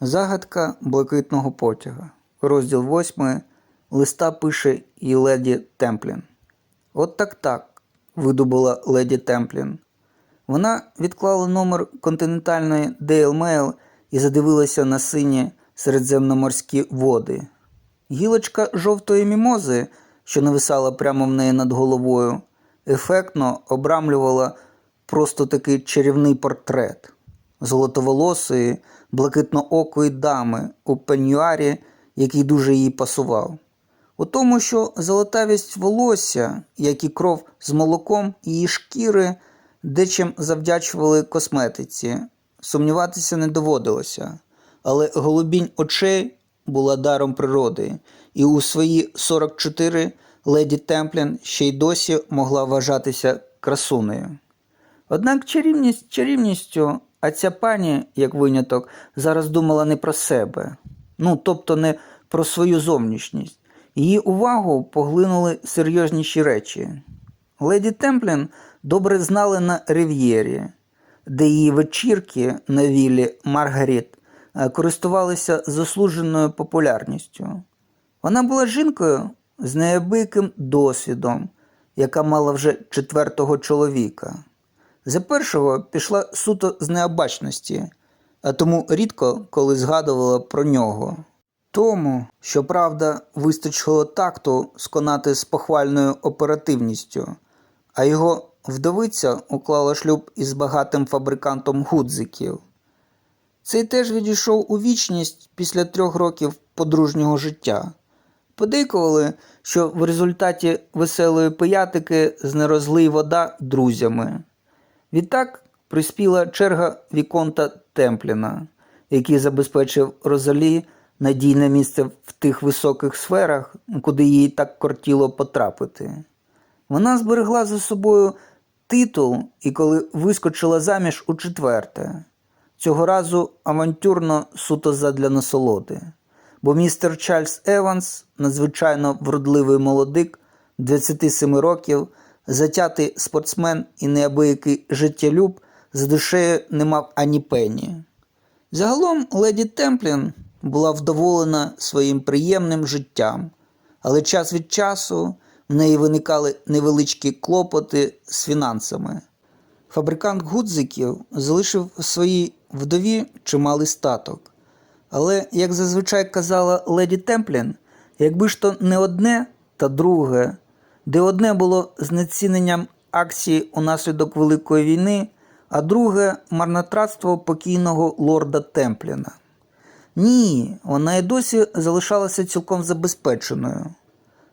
Загадка блакитного потяга. Розділ 8. Листа пише і леді Темплін. От так так. видобула леді Темплін. Вона відклала номер континентальної Daily Mail і задивилася на сині середземноморські води. Гілочка жовтої мімози, що нависала прямо в неї над головою, ефектно обрамлювала просто такий чарівний портрет золотоволосої, блакитноокої дами у пенюарі, який дуже їй пасував. У тому, що золотавість волосся, як і кров з молоком її шкіри, дечим завдячували косметиці, сумніватися не доводилося, але голубінь очей була даром природи, і у свої 44 леді Темплін ще й досі могла вважатися красунею. Однак чарівність чарівністю, а ця пані, як виняток, зараз думала не про себе, ну тобто не про свою зовнішність. Її увагу поглинули серйозніші речі. Леді Темплін добре знали на Рив'єрі, де її вечірки на віллі Маргаріт е, користувалися заслуженою популярністю. Вона була жінкою з неабияким досвідом, яка мала вже четвертого чоловіка. За першого пішла суто з необачності, а тому рідко коли згадувала про нього. Тому, щоправда, вистачило такту сконати з похвальною оперативністю, а його вдовиця уклала шлюб із багатим фабрикантом гудзиків. Цей теж відійшов у вічність після трьох років подружнього життя. Подейкували, що в результаті веселої пиятики знерозлий вода друзями. Відтак приспіла черга Віконта Темпліна, який забезпечив Розалі надійне місце в тих високих сферах, куди їй так кортіло потрапити. Вона зберегла за собою титул і коли вискочила заміж у четверте, цього разу авантюрно суто задля насолоди. Бо містер Чарльз Еванс, надзвичайно вродливий молодик, 27 років, затятий спортсмен і неабиякий життєлюб, за душею не мав ані пені. Загалом леді Темплін була вдоволена своїм приємним життям, але час від часу в неї виникали невеличкі клопоти з фінансами. Фабрикант гудзиків залишив своїй вдові чималий статок. Але, як зазвичай казала леді Темплін, якби ж то не одне та друге, де одне було знеціненням акції унаслідок Великої війни, а друге марнотратство покійного лорда Темпліна. Ні, вона і досі залишалася цілком забезпеченою.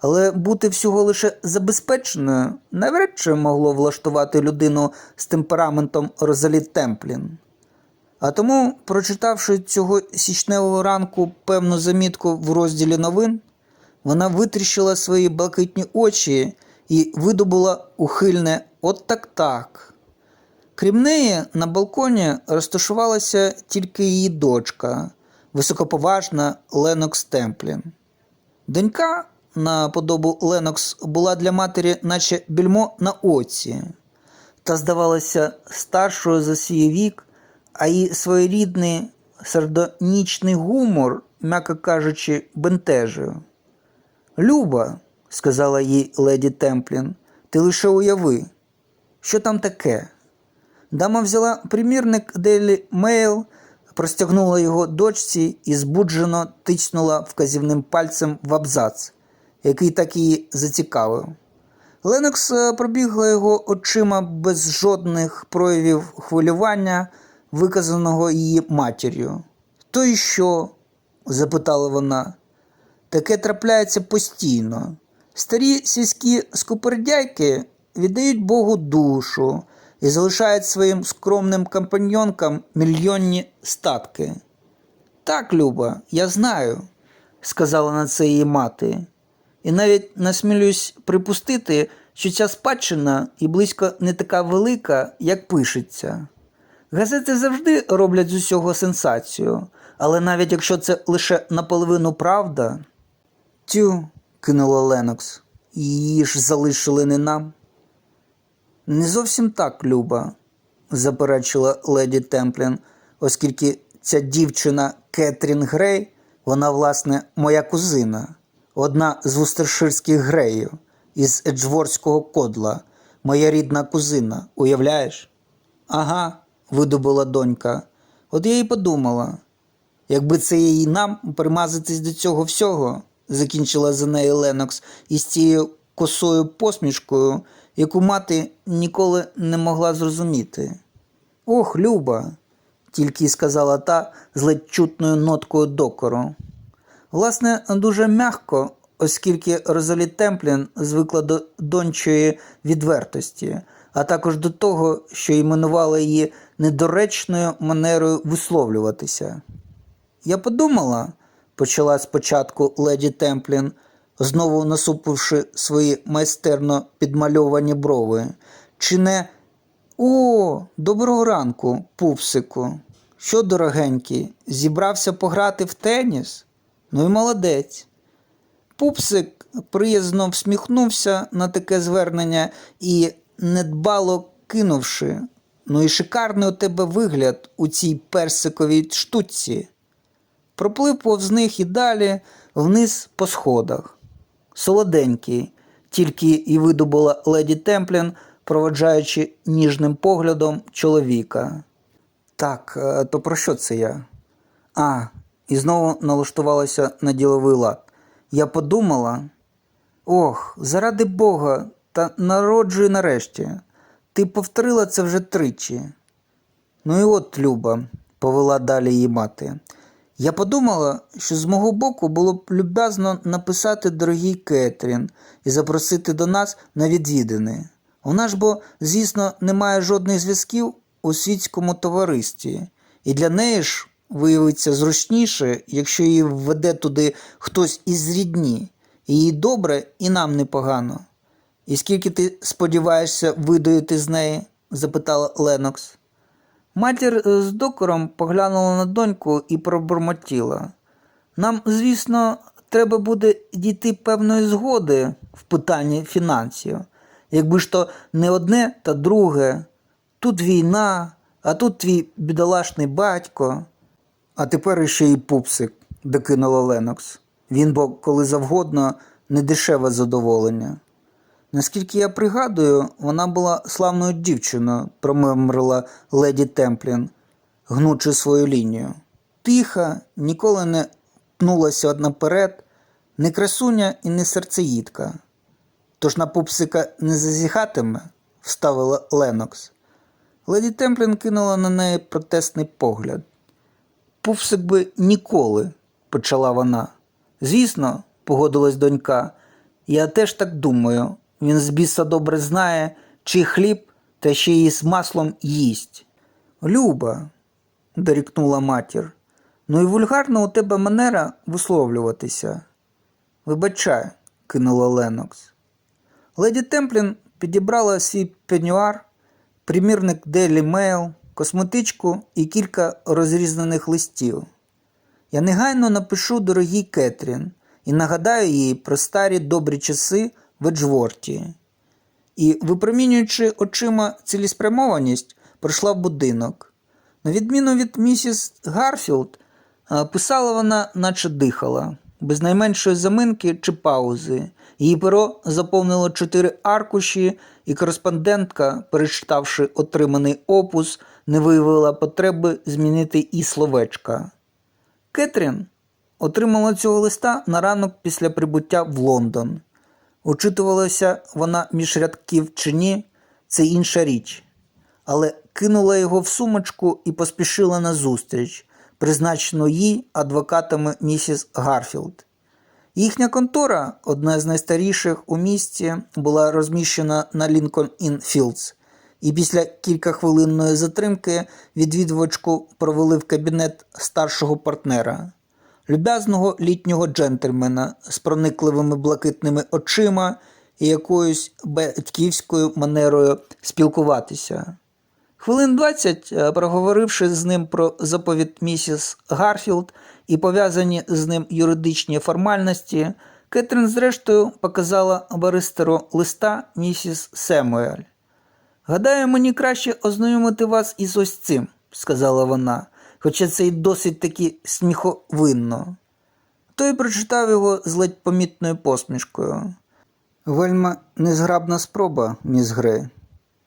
Але бути всього лише забезпеченою навряд чи могло влаштувати людину з темпераментом Розалі Темплін. А тому, прочитавши цього січневого ранку певну замітку в розділі новин, вона витріщила свої блакитні очі і видобула ухильне от так так. Крім неї, на балконі розташувалася тільки її дочка, високоповажна Ленокс Темплін. Донька на подобу Ленокс була для матері, наче більмо на оці, та здавалася старшою за свій вік, а її своєрідний сардонічний гумор, м'яко кажучи, бентежив. Люба, сказала їй леді Темплін, ти лише уяви, що там таке? Дама взяла примірник Daily Mail, простягнула його дочці і збуджено тицнула вказівним пальцем в абзац, який так її зацікавив. Ленокс е, пробігла його очима без жодних проявів хвилювання, виказаного її матір'ю. То й що? запитала вона. Таке трапляється постійно. Старі сільські скупердяйки віддають Богу душу і залишають своїм скромним компаньонкам мільйонні статки. Так, Люба, я знаю, сказала на це її мати, і навіть насмілюсь припустити, що ця спадщина і близько не така велика, як пишеться. Газети завжди роблять з усього сенсацію, але навіть якщо це лише наполовину правда. Тю, кинула Ленокс, її ж залишили не нам. Не зовсім так, Люба, заперечила леді Темплін, оскільки ця дівчина Кетрін Грей, вона, власне, моя кузина, одна з вустерширських греїв із Еджворського кодла, моя рідна кузина, уявляєш? Ага, видобула донька. От я і подумала. Якби це їй нам примазатись до цього всього, закінчила за нею Ленокс із цією косою посмішкою, яку мати ніколи не могла зрозуміти. Ох, Люба, тільки й сказала та з ледь чутною ноткою докору. Власне, дуже м'яко, оскільки Розалі Темплін звикла до дончої відвертості, а також до того, що іменувала її недоречною манерою висловлюватися. Я подумала, почала спочатку леді Темплін, знову насупивши свої майстерно підмальовані брови. Чи не о, доброго ранку, пупсику. Що, дорогенький, зібрався пограти в теніс? Ну і молодець. Пупсик приязно всміхнувся на таке звернення і, недбало кинувши, ну і шикарний у тебе вигляд у цій персиковій штуці. Проплив повз них і далі вниз по сходах. Солоденький, тільки і видобула леді Темплін, проводжаючи ніжним поглядом чоловіка. Так, е, то про що це я? А, і знову налаштувалася на діловий лад. Я подумала. Ох, заради Бога, та народжуй нарешті. Ти повторила це вже тричі. Ну і от, Люба, повела далі її мати. Я подумала, що з мого боку було б люб'язно написати дорогій Кетрін і запросити до нас на відвідини. Вона ж бо, звісно, не має жодних зв'язків у світському товаристві, і для неї ж виявиться зручніше, якщо її введе туди хтось із рідні, їй добре, і нам непогано. І скільки ти сподіваєшся видоїти з неї? запитала Ленокс. Матір е, з докором поглянула на доньку і пробурмотіла. Нам, звісно, треба буде дійти певної згоди в питанні фінансів. Якби ж то не одне та друге. Тут війна, а тут твій бідолашний батько. А тепер іще й пупсик, докинула Ленокс. Він бо коли завгодно не дешеве задоволення. Наскільки я пригадую, вона була славною дівчиною, промимрила леді Темплін, гнучи свою лінію. Тиха, ніколи не пнулася наперед, не красуня і не серцеїдка. Тож на пупсика не зазіхатиме, вставила Ленокс. Леді Темплін кинула на неї протестний погляд. Пупсик би ніколи, почала вона. Звісно, погодилась донька, я теж так думаю. Він з біса добре знає, чий хліб та ще й з маслом їсть. Люба, дорікнула матір, ну і вульгарна у тебе манера висловлюватися. Вибачай, кинула Ленокс. Леді Темплін підібрала свій пенюар, примірник Daily Mail, косметичку і кілька розрізнених листів. Я негайно напишу дорогій Кетрін і нагадаю їй про старі добрі часи в Еджворті. І, випромінюючи очима цілеспрямованість, пройшла в будинок. На відміну від місіс Гарфілд, писала вона, наче дихала, без найменшої заминки чи паузи. Її перо заповнило чотири аркуші, і кореспондентка, перечитавши отриманий опус, не виявила потреби змінити і словечка. Кетрін отримала цього листа на ранок після прибуття в Лондон. Учитувалася вона між рядків чи ні, це інша річ. Але кинула його в сумочку і поспішила на зустріч, призначену їй адвокатами місіс Гарфілд. Їхня контора, одна з найстаріших у місті, була розміщена на Лінкольн Ін Філдс, і після кількахвилинної затримки відвідувачку провели в кабінет старшого партнера люб'язного літнього джентльмена з проникливими блакитними очима і якоюсь батьківською манерою спілкуватися. Хвилин двадцять, е, проговоривши з ним про заповідь місіс Гарфілд і пов'язані з ним юридичні формальності, Кетрін зрештою показала баристеру листа місіс Семуель. Гадаю, мені краще ознайомити вас із ось цим, сказала вона. Хоча це й досить таки сміховинно. Той прочитав його з ледь помітною посмішкою. Вельма незграбна спроба, міс Грей.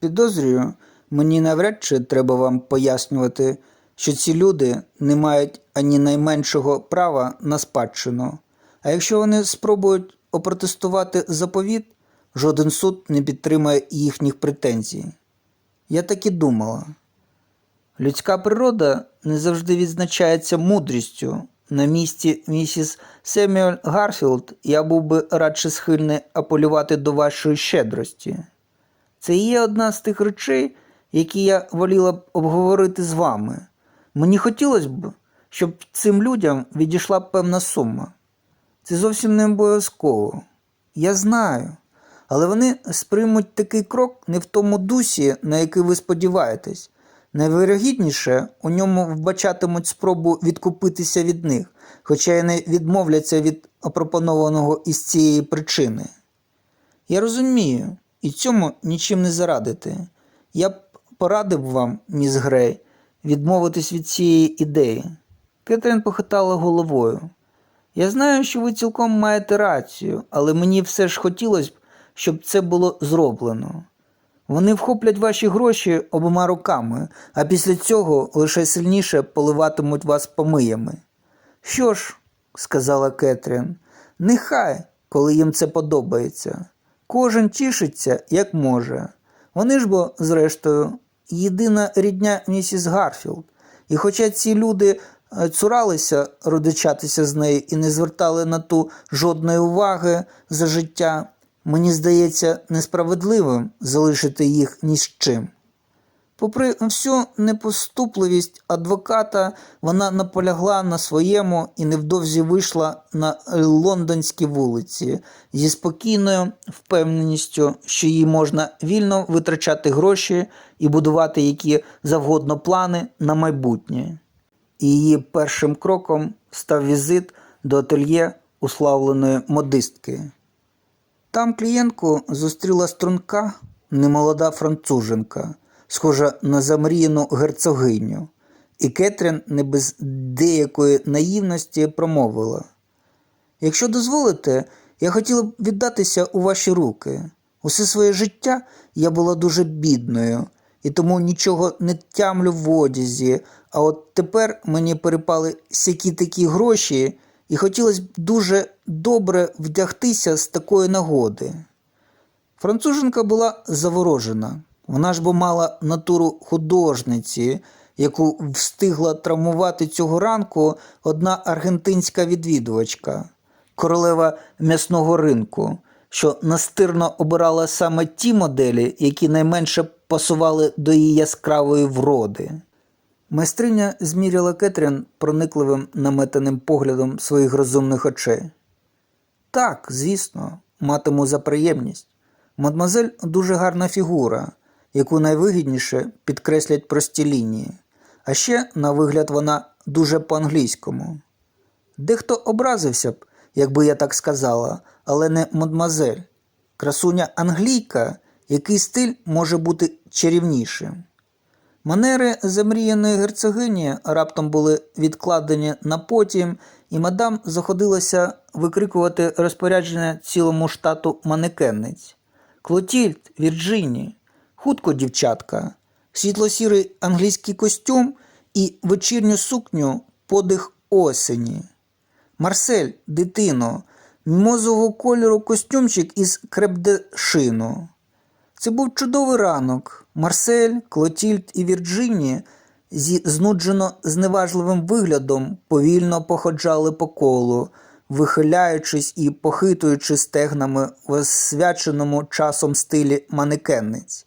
Підозрюю, мені навряд чи треба вам пояснювати, що ці люди не мають ані найменшого права на спадщину. А якщо вони спробують опротестувати заповіт, жоден суд не підтримає їхніх претензій. Я так і думала. Людська природа не завжди відзначається мудрістю. На місці місіс Семюель Гарфілд я був би радше схильний апелювати до вашої щедрості. Це є одна з тих речей, які я воліла б обговорити з вами. Мені хотілося б, щоб цим людям відійшла певна сума. Це зовсім не обов'язково. Я знаю. Але вони сприймуть такий крок не в тому дусі, на який ви сподіваєтесь. Найвирогідніше у ньому вбачатимуть спробу відкупитися від них, хоча й не відмовляться від опропонованого із цієї причини. Я розумію, і цьому нічим не зарадити. Я б порадив вам, міс Грей, відмовитись від цієї ідеї. Кетрін похитала головою. Я знаю, що ви цілком маєте рацію, але мені все ж хотілося б, щоб це було зроблено. Вони вхоплять ваші гроші обома руками, а після цього лише сильніше поливатимуть вас помиями. Що ж, сказала Кетрін, нехай, коли їм це подобається. Кожен тішиться, як може. Вони ж бо, зрештою, єдина рідня місіс Гарфілд. І хоча ці люди е, цуралися родичатися з нею і не звертали на ту жодної уваги за життя, мені здається несправедливим залишити їх ні з чим. Попри всю непоступливість адвоката, вона наполягла на своєму і невдовзі вийшла на лондонські вулиці зі спокійною впевненістю, що їй можна вільно витрачати гроші і будувати які завгодно плани на майбутнє. І її першим кроком став візит до ательє уславленої модистки. Там клієнтку зустріла струнка немолода француженка, схожа на замріяну герцогиню, і Кетрін не без деякої наївності промовила. Якщо дозволите, я хотіла б віддатися у ваші руки. Усе своє життя я була дуже бідною, і тому нічого не тямлю в одязі, а от тепер мені перепали сякі такі гроші, і хотілося б дуже добре вдягтися з такої нагоди. Француженка була заворожена. Вона ж бо мала натуру художниці, яку встигла травмувати цього ранку одна аргентинська відвідувачка, королева м'ясного ринку, що настирно обирала саме ті моделі, які найменше пасували до її яскравої вроди. Майстриня зміряла Кетрін проникливим наметаним поглядом своїх розумних очей. Так, звісно, матиму за приємність. Мадмазель дуже гарна фігура, яку найвигідніше підкреслять прості лінії. А ще, на вигляд, вона дуже по-англійському. Дехто образився б, якби я так сказала, але не мадмазель. Красуня англійка, який стиль може бути чарівнішим. Манери замріяної герцогині раптом були відкладені на потім, і мадам заходилася викрикувати розпорядження цілому штату манекенниць. Клотільд, Вірджині, хутко дівчатка, світло-сірий англійський костюм і вечірню сукню подих осені. Марсель, дитино, мімозового кольору костюмчик із крепдешину. Це був чудовий ранок. Марсель, Клотільд і Вірджині зі знуджено зневажливим виглядом повільно походжали по колу, вихиляючись і похитуючи стегнами в освяченому часом стилі манекенниць.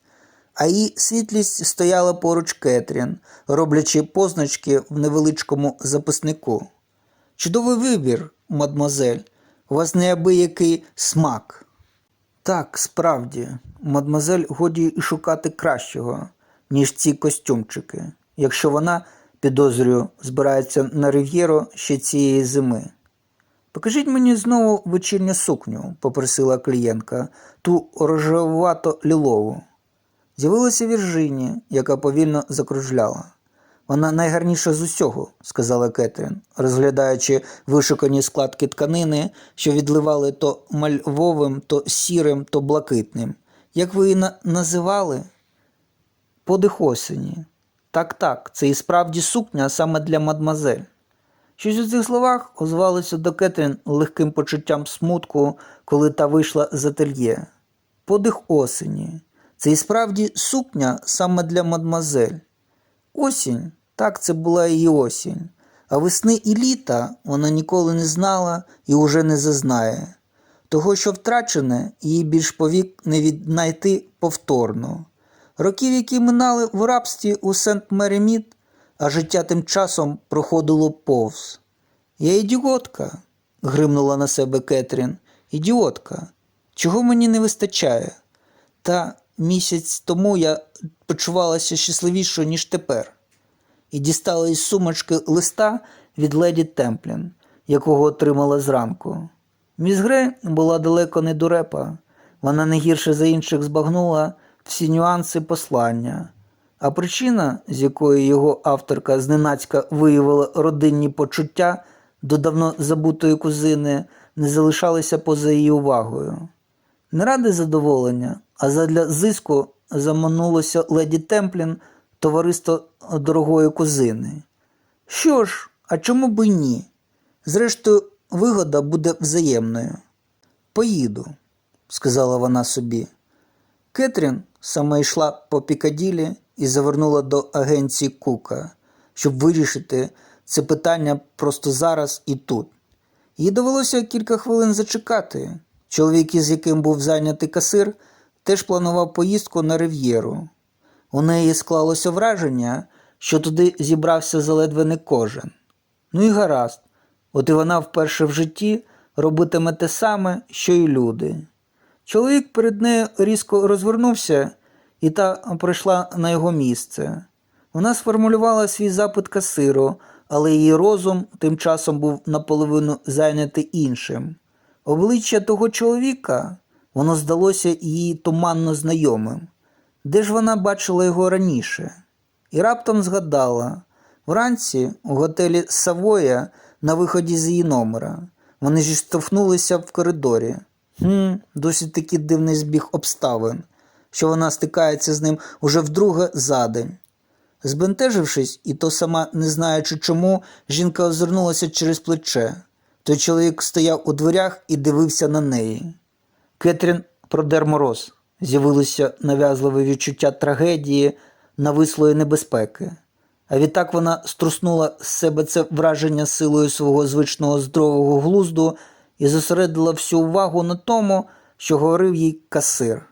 А її світлість стояла поруч Кетрін, роблячи позначки в невеличкому записнику. Чудовий вибір, мадмозель, у вас неабиякий смак. Так, справді, мадмазель годі і шукати кращого, ніж ці костюмчики, якщо вона, підозрюю, збирається на рив'єру ще цієї зими. Покажіть мені знову вечірню сукню, попросила клієнтка, ту рожевувато лілову. З'явилася Віржині, яка повільно закружляла. Вона найгарніша з усього, сказала Кетрін, розглядаючи вишукані складки тканини, що відливали то мальвовим, то сірим, то блакитним. Як ви її на- називали? Подих осені. Так, так, це і справді сукня саме для мадмазель. Щось у цих словах озвалося до Кетрін легким почуттям смутку, коли та вийшла з ательє. Подих осені. Це і справді сукня саме для мадмазель. Осінь, так це була її осінь. А весни і літа вона ніколи не знала і уже не зазнає. Того, що втрачене, їй більш повік не віднайти повторно. Років, які минали в рабстві у Сент-Мереміт, а життя тим часом проходило повз. Я ідіотка, гримнула на себе Кетрін. Ідіотка. Чого мені не вистачає? Та місяць тому я почувалася щасливішою, ніж тепер, і дістала із сумочки листа від леді Темплін, якого отримала зранку. Міс Грей була далеко не дурепа. Вона не гірше за інших збагнула всі нюанси послання. А причина, з якої його авторка зненацька виявила родинні почуття до давно забутої кузини, не залишалися поза її увагою. Не ради задоволення, а задля зиску заманулося леді Темплін товариство дорогої кузини. Що ж, а чому б і ні? Зрештою, вигода буде взаємною. Поїду, сказала вона собі. Кетрін саме йшла по Пікаділі і завернула до агенції Кука, щоб вирішити це питання просто зараз і тут. Їй довелося кілька хвилин зачекати. Чоловік, із яким був зайнятий касир, теж планував поїздку на рив'єру. У неї склалося враження, що туди зібрався заледве не кожен. Ну і гаразд, от і вона вперше в житті робитиме те саме, що й люди. Чоловік перед нею різко розвернувся, і та прийшла на його місце. Вона сформулювала свій запит касиру, але її розум тим часом був наполовину зайнятий іншим. Обличчя того чоловіка воно здалося їй туманно знайомим. Де ж вона бачила його раніше? І раптом згадала вранці у готелі Савоя на виході з її номера. Вони ж штовхнулися в коридорі. Хм, досить таки дивний збіг обставин, що вона стикається з ним уже вдруге за день. Збентежившись, і то сама не знаючи чому, жінка озирнулася через плече. Той чоловік стояв у дверях і дивився на неї. Кетрін продер мороз. З'явилося нав'язливе відчуття трагедії, навислої небезпеки. А відтак вона струснула з себе це враження силою свого звичного здорового глузду і зосередила всю увагу на тому, що говорив їй касир.